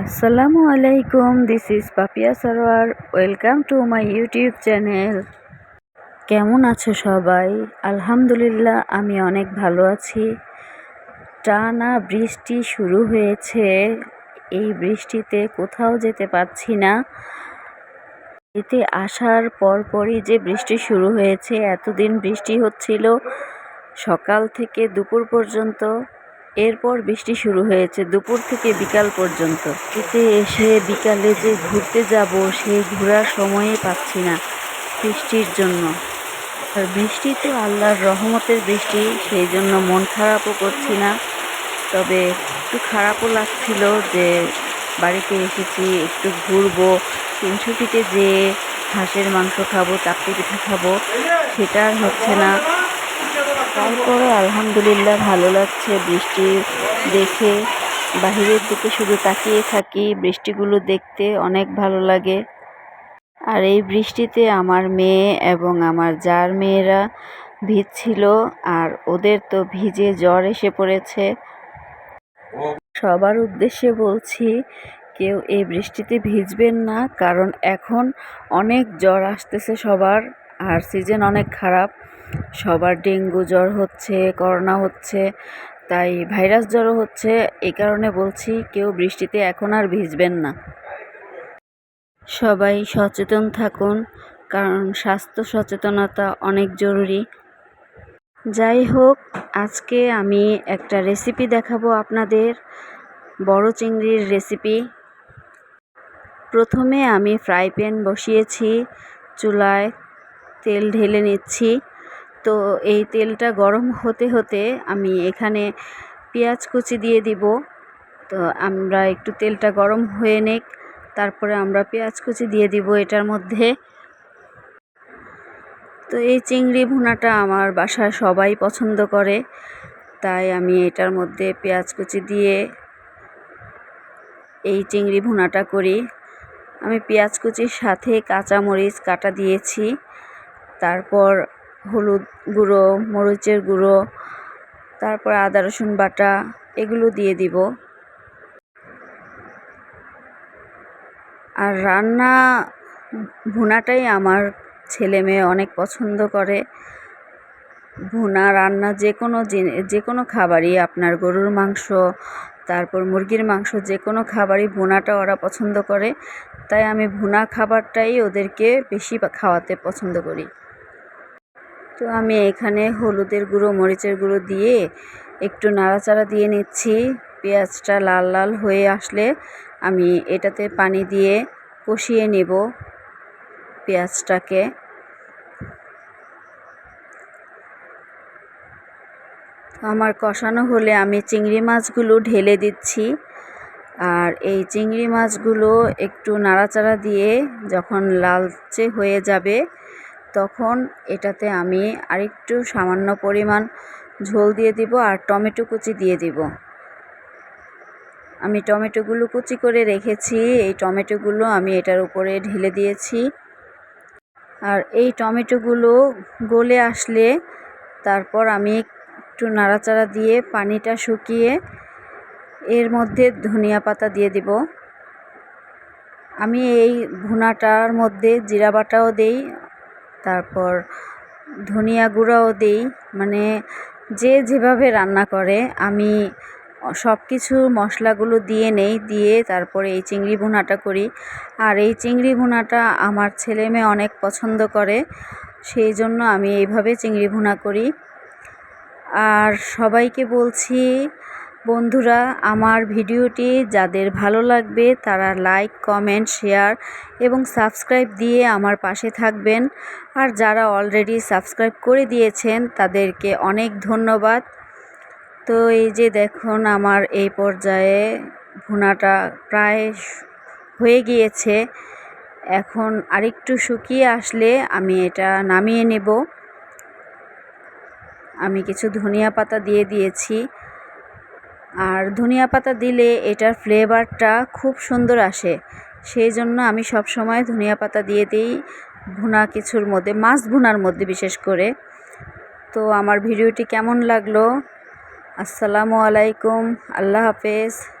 আসসালামু আলাইকুম this is Papia Sarwar welcome to my YouTube channel কেমন আছো সবাই? আলহামদুলিল্লাহ, আমি অনেক ভালো আছি। টানা বৃষ্টি শুরু হয়েছে। এই বৃষ্টিতে কোথাও যেতে পারছি না। এতে আসার পরপরই যে বৃষ্টি শুরু হয়েছে, এতদিন বৃষ্টি হচ্ছিল সকাল থেকে দুপুর পর্যন্ত। এরপর বৃষ্টি শুরু হয়েছে দুপুর থেকে বিকাল পর্যন্ত। এতে এসে বিকালে যে ঘুরতে যাব সেই ঘোরার সময়ই পাচ্ছি না বৃষ্টির জন্য। আর বৃষ্টি তো আল্লাহর রহমতের বৃষ্টি, সেই জন্য মন খারাপও করছি না। তবে একটু খারাপও লাগছিল যে বাড়িতে এসেছি, একটু ঘুরবো তিনশোটিতে যেয়ে হাঁসের মাংস খাব চাপটি পিঠা খাব, সেটা হচ্ছে না। তারপরে আলহামদুলিল্লাহ ভালো লাগছে। বৃষ্টি দেখে বাহিরের দিকে শুধু তাকিয়ে থাকি, বৃষ্টিগুলো দেখতে অনেক ভালো লাগে। আর এই বৃষ্টিতে আমার মেয়ে এবং আমার যার মেয়েরা ভিজছিল আর ওদের তো ভিজে জ্বর এসে পড়েছে। সবার উদ্দেশ্যে বলছি, কেউ এই বৃষ্টিতে ভিজবেন না, কারণ এখন অনেক জ্বর আসতেছে সবার আর সিজন অনেক খারাপ। সবার ডেঙ্গু জ্বর হচ্ছে, করোনা হচ্ছে, তাই ভাইরাস জ্বরও হচ্ছে। এই কারণে বলছি, কেউ বৃষ্টিতে এখন আর ভিজবেন না। সবাই সচেতন থাকুন, কারণ স্বাস্থ্য সচেতনতা অনেক জরুরি। যাই হোক, আজকে আমি একটা রেসিপি দেখাবো আপনাদের, বড় চিংড়ির রেসিপি। প্রথমে আমি ফ্রাই প্যান বসিয়েছি, চুলায় তেল ঢেলে নিচ্ছি। তো এই তেলটা গরম হতে হতে আমি এখানে পেঁয়াজ কুচি দিয়ে দিব। তো আমরা একটু তেলটা গরম হয়ে নেক, তারপরে আমরা পেঁয়াজ কুচি দিয়ে দিব এটার মধ্যে। তো এই চিংড়ি ভুনাটা আমার বাসায় সবাই পছন্দ করে, তাই আমি এটার মধ্যে পেঁয়াজ কুচি দিয়ে এই চিংড়ি ভুনাটা করি। আমি পেঁয়াজ কুচির সাথে কাঁচামরিচ কাটা দিয়েছি, তারপর হলুদ গুঁড়ো, মরিচের গুঁড়ো, তারপর আদা, রসুন বাটা, এগুলো দিয়ে দিব। আর রান্না ভুনাটাই আমার ছেলে মেয়ে অনেক পছন্দ করে। ভুনা রান্না যে কোনো যে কোনো খাবারই, আপনার গরুর মাংস, তারপর মুরগির মাংস, যে কোনো খাবারই ভুনাটা ওরা পছন্দ করে। তাই আমি ভুনা খাবারটাই ওদেরকে বেশি খাওয়াতে পছন্দ করি। তো আমি এখানে হলুদের গুঁড়ো, মরিচের গুঁড়ো দিয়ে একটু নাড়াচাড়া দিয়ে নিচ্ছি। পেঁয়াজটা লাল লাল হয়ে আসলে আমি এটাতে পানি দিয়ে কষিয়ে নেব পেঁয়াজটাকে। আমার কষানো হলে আমি চিংড়ি মাছগুলো ঢেলে দিচ্ছি আর এই চিংড়ি মাছগুলো একটু নাড়াচাড়া দিয়ে যখন লালচে হয়ে যাবে তখন এটাতে আমি আরেকটু সামান্য পরিমাণ ঝোল দিয়ে দিব আর টমেটো কুচি দিয়ে দিব। আমি টমেটোগুলো কুচি করে রেখেছি, এই টমেটোগুলো আমি এটার উপরে ঢেলে দিয়েছি। আর এই টমেটোগুলো গলে আসলে তারপর আমি একটু নাড়াচাড়া দিয়ে পানিটা শুকিয়ে এর মধ্যে ধনিয়া পাতা দিয়ে দিব। আমি এই ভুনাটার মধ্যে জিরা বাটাও দেই তারপর ধনিয়া গুঁড়াও দিই। মানে যে যেভাবে রান্না করে, আমি সব কিছু মশলাগুলো দিয়ে নেই, দিয়ে তারপরে এই চিংড়ি ভুনাটা করি। আর এই চিংড়ি ভুনাটা আমার ছেলে মেয়ে অনেক পছন্দ করে, সেই জন্য আমি এইভাবে চিংড়ি ভুনা করি। আর সবাইকে বলছি বন্ধুরা, আমার ভিডিওটি যাদের ভালো লাগবে তারা লাইক, কমেন্ট, শেয়ার এবং সাবস্ক্রাইব দিয়ে আমার পাশে থাকবেন। আর যারা অলরেডি সাবস্ক্রাইব করে দিয়েছেন তাদেরকে অনেক ধন্যবাদ। তো এই যে দেখুন আমার এই পর্যায়ে ভুনাটা প্রায় হয়ে গিয়েছে। এখন আরেকটু শুকিয়ে আসলে আমি এটা নামিয়ে নেব। আমি কিছু ধনিয়া পাতা দিয়ে দিয়েছি। আর ধনিয়া পাতা দিলে এটার ফ্লেভারটা খুব সুন্দর আসে। সেই জন্য আমি সব সময় ধনিয়া পাতা দিয়ে দিই ভুনা কিছুর মধ্যে, মাছ ভুনার মধ্যে বিশেষ করে। তো আমার ভিডিওটি কেমন লাগল? আসসালামু আলাইকুম, আল্লাহ হাফেজ।